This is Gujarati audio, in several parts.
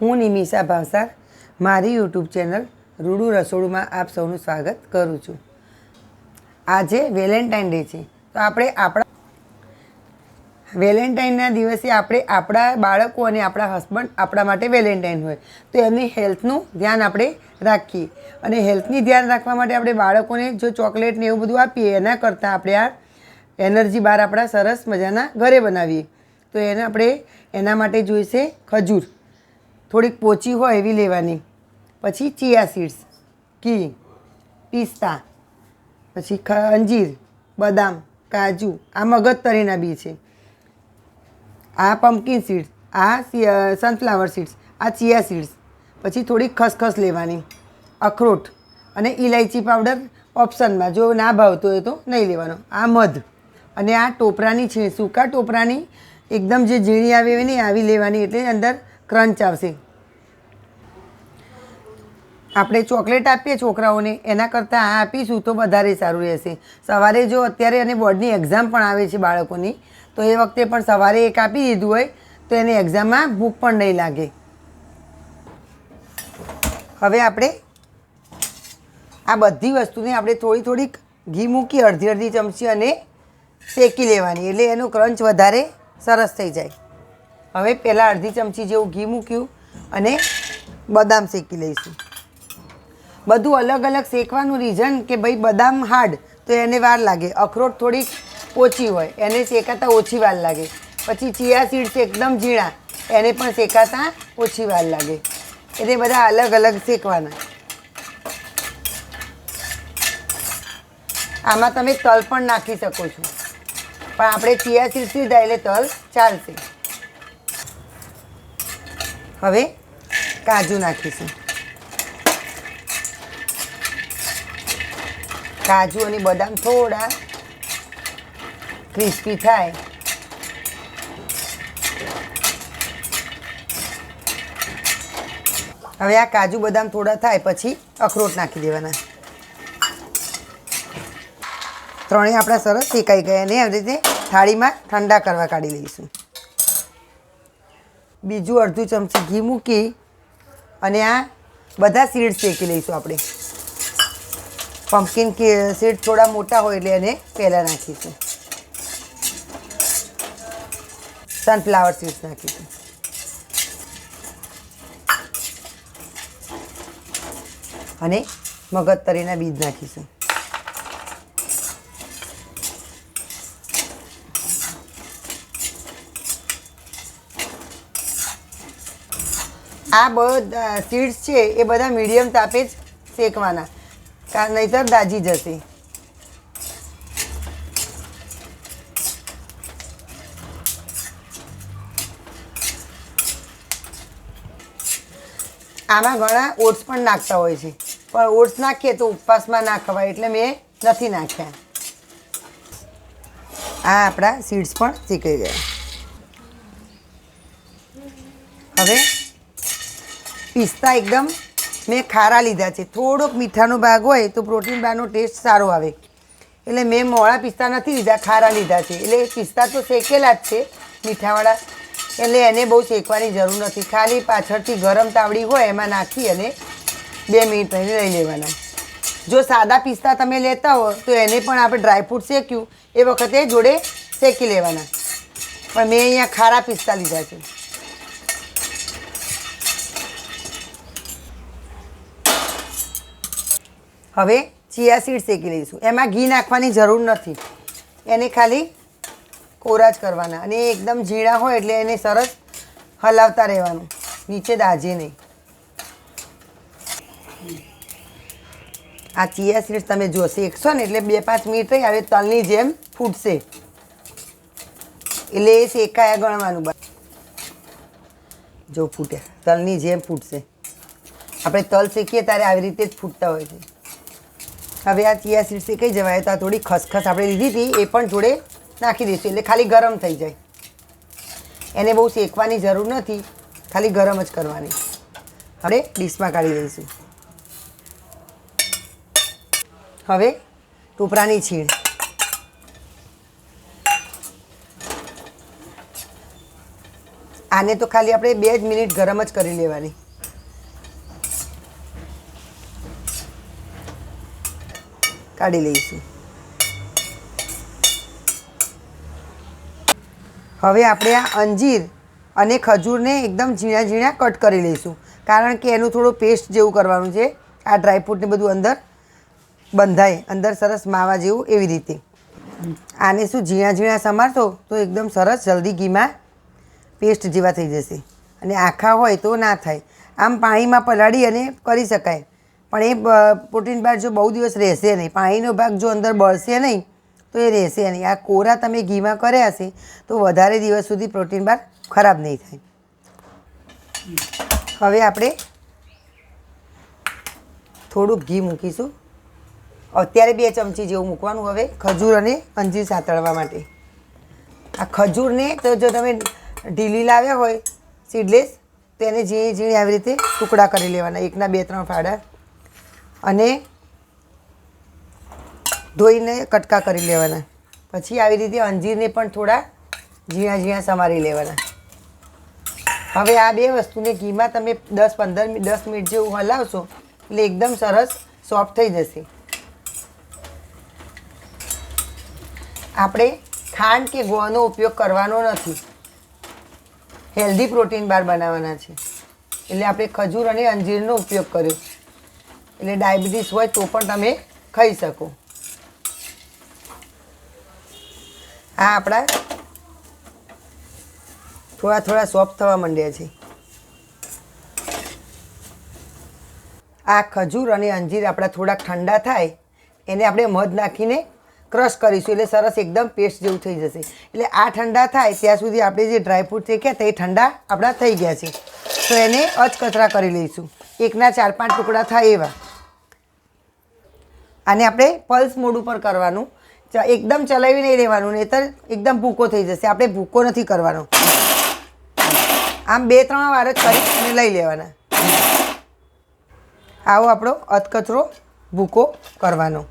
હું નિમિષા ભાવસાર, મારી યુટ્યુબ ચેનલ રૂડુ રસોડુમાં આપ સૌનું સ્વાગત કરું છું. આજે વેલેન્ટાઇન ડે છે, તો આપણે આપણા વેલેન્ટાઇનના દિવસે આપણે આપણા બાળકો અને આપણા હસબન્ડ આપણા માટે વેલેન્ટાઇન હોય, તો એમની હેલ્થનું ધ્યાન આપણે રાખીએ. અને હેલ્થની ધ્યાન રાખવા માટે આપણે બાળકોને જો ચોકલેટ ને એવું બધું આપીએ, એના કરતાં આપણે આ એનર્જી બાર આપણા સરસ મજાના ઘરે બનાવીએ. તો એને આપણે એના માટે જોઈશે ખજૂર. થોડીક પોચી હોય એવી લેવાની. પછી ચિયા સીડ્સ, ઘી, પિસ્તા, પછી અંજીર, બદામ, કાજુ, આ મગજ તરીના બી છે. આ પમ્પકિન સીડ્સ આ સનફ્લાવર સીડ્સ આ ચિયા સીડ્સ. પછી થોડીક ખસખસ લેવાની, અખરોટ અને ઇલાયચી પાવડર ઓપ્શનમાં, જો ના ભાવતો હોય તો નહીં લેવાનો. આ મધ અને આ ટોપરાની છે, સૂકા ટોપરાની, એકદમ જે ઝીણી આવે ને આવી લેવાની એટલે અંદર ક્રંચ આવશે. આપણે ચોકલેટ આપીએ છોકરાઓને, એના કરતાં આ આપીશું તો વધારે સારું રહેશે. સવારે જો અત્યારે અને બોર્ડની એક્ઝામ પણ આવે છે બાળકોની, તો એ વખતે પણ સવારે એક આપી દીધું હોય, તો એને એક્ઝામમાં ભૂખ પણ નહીં લાગે. હવે આપણે આ બધી વસ્તુને આપણે થોડી થોડીક ઘી મૂકી, અડધી અડધી ચમચી અને શેકી લેવાની, એટલે એનો ક્રંચ વધારે સરસ થઈ જાય. હવે પહેલાં અડધી ચમચી જેવું ઘી મૂક્યું અને બદામ શેકી લઈશું. બધું અલગ અલગ શેકવાનું રીઝન કે ભાઈ બદામ હાર્ડ તો એને વાર લાગે. અખરોટ થોડીક ઓછી હોય, એને શેકાતા ઓછી વાર લાગે. પછી ચિયા સીડ્સ એકદમ ઝીણા, એને પણ શેકાતા ઓછી વાર લાગે. એટલે બધા અલગ અલગ શેકવાના. આમાં તમે તલ પણ નાખી શકો છો. પણ આપણે ચિયા સીડ્સ લીધા એટલે તલ ચાલશે. હવે કાજુ નાખીશું. કાજુ અને બદામ થોડા ક્રિસ્પી થાય. હવે આ કાજુ બદામ થોડા થાય, પછી અખરોટ નાખી દેવાના. ત્રણેય આપણા સરસ શેકાઈ ગયા અને આવી રીતે થાળીમાં ઠંડા કરવા કાઢી લઈશું. બીજું અડધું ચમચી ઘી મૂકી અને આ બધા સીડ શેકી લઈશું આપણે. પમ્પકિન સીડ થોડા મોટા હોય એટલે એને પહેલાં નાખીશું. સનફ્લાવર સીડ્સ નાખીશું. અને મગજતરીના બીજ નાખીશું. આ બધા સીડ્સ છે એ બધા મીડિયમ તાપે જ શેકવાના. કારણ નહીતર દાજી જશે. આમાં ઘણા ઓટ્સ પણ નાખતા હોય છે. પણ ઓટ્સ નાખીએ તો ઉપવાસમાં ના ખવાય, એટલે મેં નથી નાખ્યા. આ આપણા સીડ્સ પણ શીખાઈ ગયા. હવે પિસ્તા એકદમ મેં ખારા લીધા છે. થોડોક મીઠાનો ભાગ હોય તો પ્રોટીન બારનો ટેસ્ટ સારો આવે. એટલે મેં મોળા પિસ્તા નથી લીધા, ખારા લીધા છે. એટલે પિસ્તા તો શેકેલા જ છે, મીઠાવાળા. એટલે એને બહુ શેકવાની જરૂર નથી. ખાલી પાછળથી ગરમ તાવડી હોય એમાં નાખી અને બે મિનિટ પછી લઈ લેવાના. જો સાદા પિસ્તા તમે લેતા હો, તો એને પણ આપણે ડ્રાયફ્રૂટ શેક્યું. એ વખતે જોડે શેકી લેવાના. પણ મેં અહીંયા ખારા પિસ્તા લીધા છે. હવે ચિયા સીડ શેકી લઈશું. એમાં ઘી નાખવાની જરૂર નથી. એને ખાલી કોરા જ કરવાના. અને એકદમ ઝીણા હોય એટલે એને સરસ હલાવતા રહેવાનું. નીચે દાજે નહીં. આ ચિયા સીડ્સ તમે જો શેકશો ને એટલે બે પાંચ મિનિટ રહી હવે તલની જેમ ફૂટશે. એટલે એ શેકાયા ગણવાનું બસ. જો ફૂટે. તલની જેમ ફૂટશે. આપણે તલ શેકીએ ત્યારે આવી રીતે જ ફૂટતા હોય છે. હવે આ ચિયા સીડ શેકાઈ જવાય? તો આ થોડી ખસખસ આપણે લીધી હતી, એ પણ જોડે નાખી દઈશું. એટલે ખાલી ગરમ થઈ જાય. એને બહુ શેકવાની જરૂર નથી. ખાલી ગરમ જ કરવાની. હવે ડીશમાં કાઢી દઈશું. હવે ટોપરાની છીણ. આને તો ખાલી આપણે બે જ મિનિટ ગરમ જ કરી લેવાની. કાઢી લઈશું. હવે આપણે આ અંજીર અને ખજૂરને એકદમ ઝીણા ઝીણા કટ કરી લઈશું. કારણ કે એનું થોડું પેસ્ટ જેવું કરવાનું છે. આ ડ્રાયફ્રૂટને બધું અંદર બંધાય, અંદર સરસ માવા જેવું એવી રીતે. આને શું ઝીણા ઝીણા સમારશો તો એકદમ સરસ જલ્દી ઘીમાં પેસ્ટ જેવા થઈ જશે. અને આખા હોય તો ના થાય. આમ પાણીમાં પલાળી અને કરી શકાય. પણ એ પ્રોટીન બાર જો બહુ દિવસ રહેશે નહીં, પાણીનો ભાગ જો અંદર બળશે નહીં, તો એ રહેશે નહીં. આ કોરા તમે ઘીમાં કર્યા હશે, તો વધારે દિવસ સુધી પ્રોટીન બાર ખરાબ નહીં થાય. હવે આપણે થોડુંક ઘી મૂકીશું. અત્યારે બે ચમચી જેવું મૂકવાનું હવે, ખજૂર અને અંજીર સાતળવા માટે. આ ખજૂરને તો જો તમે ઢીલી લાવ્યા હોય, સીડલેસ, તો એને ઝીણી ઝીણી આવી રીતે ટુકડા કરી લેવાના, એકના બે ત્રણ ફાડા. અને ધોઈને કટકા કરી લેવાના. પછી આવી રીતે અંજીરને પણ થોડા ઝીણા ઝીણા સમારી લેવાના. હવે આ બે વસ્તુને ઘીમાં તમે દસ પંદર દસ મિનિટ જેવું હલાવશો, એટલે એકદમ સરસ સોફ્ટ થઈ જશે. આપણે ખાંડ કે ગોળનો ઉપયોગ કરવાનો નથી. હેલ્ધી પ્રોટીન બાર બનાવવાના છે. એટલે આપણે ખજૂર અને અંજીરનો ઉપયોગ કર્યો. એટલે ડાયાબિટીસ હોય તો પણ તમે ખાઈ શકો. આ આપણા થોડા થોડા સોફ્ટ થવા માંડ્યા છે. આ ખજૂર અને અંજીર આપણા થોડાક ઠંડા થાય, એને આપણે મધ નાખીને ક્રશ કરીશું એટલે સરસ એકદમ પેસ્ટ જેવું થઈ જશે. એટલે આ ઠંડા થાય ત્યાં સુધી આપણે જે ડ્રાયફ્રૂટ શેક્યા તે ઠંડા આપણા થઈ ગયા છે. તો એને અચકચરા કરી લઈશું. એકના ચાર પાંચ ટુકડા થાય એવા. આને આપણે પલ્સ મોડ ઉપર કરવાનું. એકદમ ચલાવી નહીં રહેવાનું નહીતર એકદમ ભૂકો થઈ જશે. આપણે ભૂકો નથી કરવાનો. આમ બે, ત્રણ વાર જ કરી અને લઈ લેવાના. આવો આપણો અધકચરો ભૂકો કરવાનો.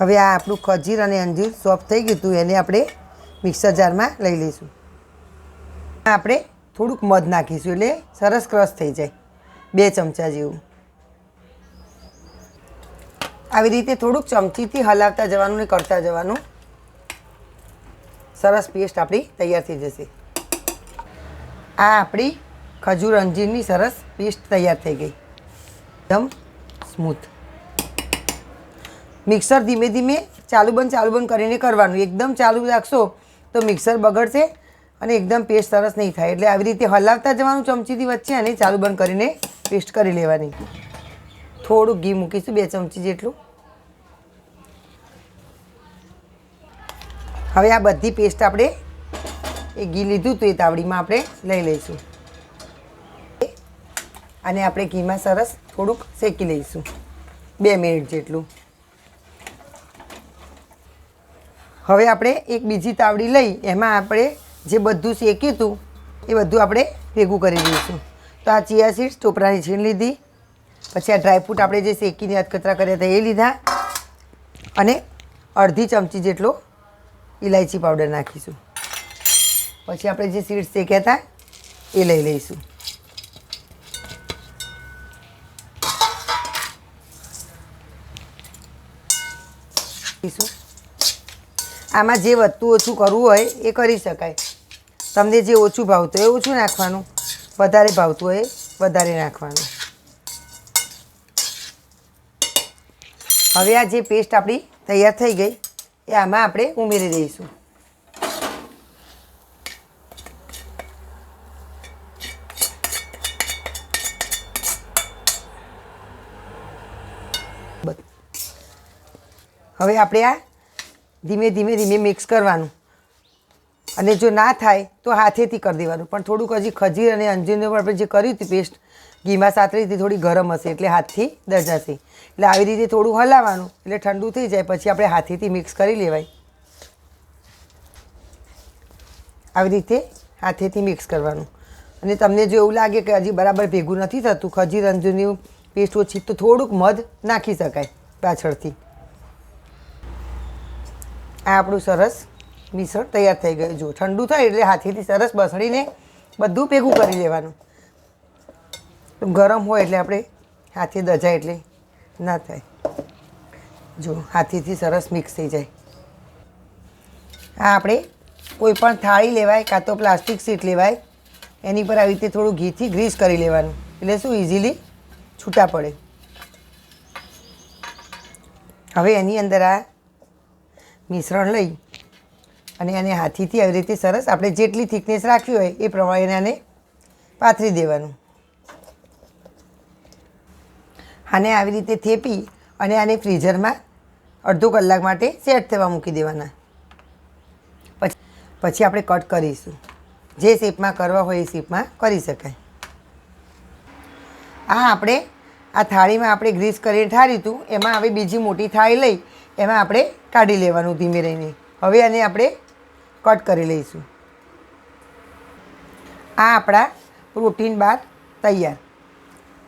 હવે આ આપણું ખજીર અને અંજીર સોફ્ટ થઈ ગયું હતું, એને આપણે મિક્સર જારમાં લઈ લઈશું. આપણે થોડુંક મધ નાખીશું, એટલે સરસ ક્રશ થઈ જાય. બે ચમચા જેવું. આવી રીતે થોડુંક ચમચીથી હલાવતા જવાનું ને કરતા જવાનું. સરસ પેસ્ટ આપણી તૈયાર થઈ જશે. આ આપણી ખજૂર અંજીરની સરસ પેસ્ટ તૈયાર થઈ ગઈ. એકદમ સ્મૂથ મિક્સર ધીમે ધીમે ચાલુ બંધ ચાલુ બંધ કરીને કરવાનું. એકદમ ચાલુ રાખશો તો મિક્સર બગડશે અને એકદમ પેસ્ટ સરસ નહીં થાય. એટલે આવી રીતે હલાવતા જવાનું ચમચીથી વચ્ચે અને ચાલુ બંધ કરીને પેસ્ટ કરી લેવાની. થોડુંક ઘી મૂકીશું, બે ચમચી જેટલું. હવે આ બધી પેસ્ટ આપણે એ ઘી લીધું હતું એ તાવડીમાં આપણે લઈ લઈશું. અને આપણે ઘીમાં સરસ થોડુંક શેકી લઈશું. બે મિનિટ જેટલું. હવે આપણે એક બીજી તાવડી લઈ, એમાં આપણે જે બધું શેક્યું હતું, એ બધું આપણે ભેગું કરી દઈશું. તો આ ચિયા સીડ્સ ટોપરાની છીણ લીધી. પછી આ ડ્રાયફ્રૂટ આપણે જે શેકીને અથકતરા કર્યા હતા એ લીધા. અને અડધી ચમચી જેટલો ઇલાયચી પાવડર નાખીશું. પછી આપણે જે સીડ્સ શેક્યા હતા એ લઈ લઈશું. આમાં જે વધતું ઓછું કરવું હોય એ કરી શકાય. તમને જે ઓછું ભાવતું હોય ઓછું નાખવાનું. વધારે ભાવતું હોય વધારે નાખવાનું. હવે આ જે પેસ્ટ આપણી તૈયાર થઈ ગઈ એ આમાં આપણે ઉમેરી દઈશું. હવે આપણે આ ધીમે ધીમે ધીમે મિક્સ કરવાનું. અને જો ના થાય તો હાથેથી કરી દેવાનું. પણ થોડુંક હજી ખજીર અને અંજીરને પણ આપણે જે કર્યું હતું પેસ્ટ ઘીમાં સાતરીથી થોડી ગરમ હશે એટલે હાથથી દરજાશે એટલે આવી રીતે થોડું હલાવવાનું, એટલે ઠંડુ થઈ જાય, પછી આપણે હાથેથી મિક્સ કરી લેવાય. આવી રીતે હાથેથી મિક્સ કરવાનું. અને તમને જો એવું લાગે કે હજી બરાબર ભેગું નથી થતું, ખજીર, અંજીરની પેસ્ટ ઓછી, તો થોડુંક મધ નાખી શકાય પાછળથી. આ આપણું સરસ મિશ્રણ તૈયાર થઈ ગયું. જો ઠંડુ થાય એટલે હાથેથી સરસ બસડીને બધું ભેગું કરી લેવાનું. ગરમ હોય એટલે આપણે હાથે દજાય એટલે ના થાય. જો હાથીથી સરસ મિક્સ થઈ જાય. આ આપણે કોઈ પણ થાળી લેવાય કાં તો પ્લાસ્ટિક સીટ લેવાય, એની પર આવી રીતે થોડું ઘીથી ગ્રીસ કરી લેવાનું. એટલે શું ઇઝીલી છૂટા પડે. હવે એની અંદર આ મિશ્રણ લઈ અને એને હાથીથી આવી રીતે સરસ આપણે જેટલી થિકનેસ રાખવી હોય એ પ્રમાણે એને પાથરી દેવાનું. આને આવી રીતે થેપી અને આને ફ્રીઝરમાં અડધો કલાક માટે સેટ થવા મૂકી દેવાના. પછી પછી આપણે કટ કરીશું. જે શેપમાં કરવા હોય એ શેપમાં કરી શકાય. આ આપણે, આ થાળીમાં આપણે ગ્રીસ કરીને ઠાર્યું હતું એમાં હવે બીજી મોટી થાળી લઈ, એમાં આપણે કાઢી લેવાનું ધીમે રહીને. હવે આને આપણે કટ કરી લઈશું. આ આપણા પ્રોટીન બાર તૈયાર.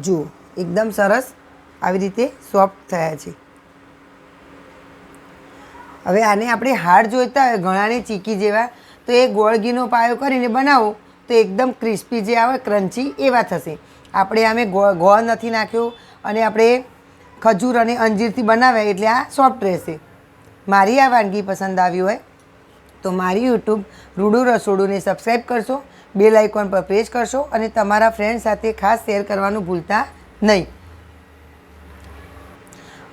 જુઓ, એકદમ સરસ આવી રીતે સોફ્ટ થયા છે. હવે આને આપણે હાર્ડ જોઈતા હોય ઘણાને ચીકી જેવા, તો એ ગોળગીનો પાયો કરીને બનાવો, તો એકદમ ક્રિસ્પી જે આવે, ક્રન્ચી એવા થશે. આપણે આમે ગોળ નથી નાખ્યો, અને આપણે ખજૂર અને અંજીરથી બનાવ્યા એટલે આ સોફ્ટ રહેશે. મારી આ વાનગી પસંદ આવી હોય, તો મારી યુટ્યુબ રૂડું રસોડુંને સબસ્ક્રાઈબ કરશો, બેલ આઇકોન પર પ્રેસ કરશો, અને તમારા ફ્રેન્ડ સાથે ખાસ શેર કરવાનું ભૂલતા નહીં.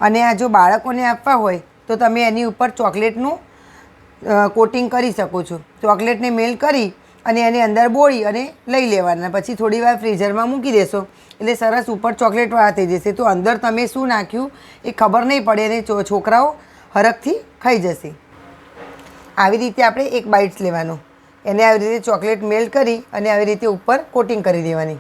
અને આ જો બાળકોને આપવા હોય, તો તમે એની ઉપર ચોકલેટનું કોટિંગ કરી શકો છો. ચોકલેટને મેલ કરી અને એની અંદર બોળી અને લઈ લેવાના. પછી થોડી વાર ફ્રીઝરમાં મૂકી દેશો. એટલે સરસ ઉપર ચોકલેટવાળા થઈ જશે. તો અંદર તમે શું નાખ્યું, એ ખબર નહીં પડે અને છોકરાઓ હરખથી ખાઈ જશે. આવી રીતે આપણે એક બાઇટ્સ લેવાનો. એને આવી રીતે ચોકલેટ મેલ્ટ કરી અને આવી રીતે ઉપર કોટિંગ કરી દેવાની.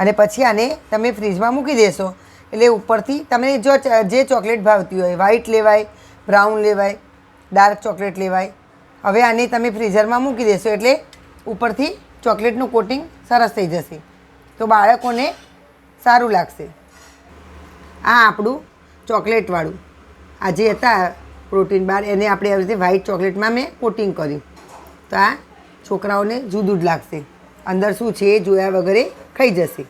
અને પછી આને તમે ફ્રીજમાં મૂકી દેશો. એટલે ઉપરથી તમને જો જે ચોકલેટ ભાવતી હોય વ્હાઈટ લેવાય બ્રાઉન લેવાય ડાર્ક ચોકલેટ લેવાય, હવે આને તમે ફ્રીઝરમાં મૂકી દેશો એટલે ઉપરથી ચોકલેટનું કોટિંગ સરસ થઈ જશે. તો બાળકોને સારું લાગશે. આ આપણું ચોકલેટવાળું. આ જે હતા પ્રોટીન બાર, એને આપણે આવી રીતે વ્હાઈટ ચોકલેટમાં મેં કોટિંગ કર્યું. તો આ છોકરાઓને જુદું જ લાગશે. અંદર શું છે એ જોયા વગરે ખાઈ જશે.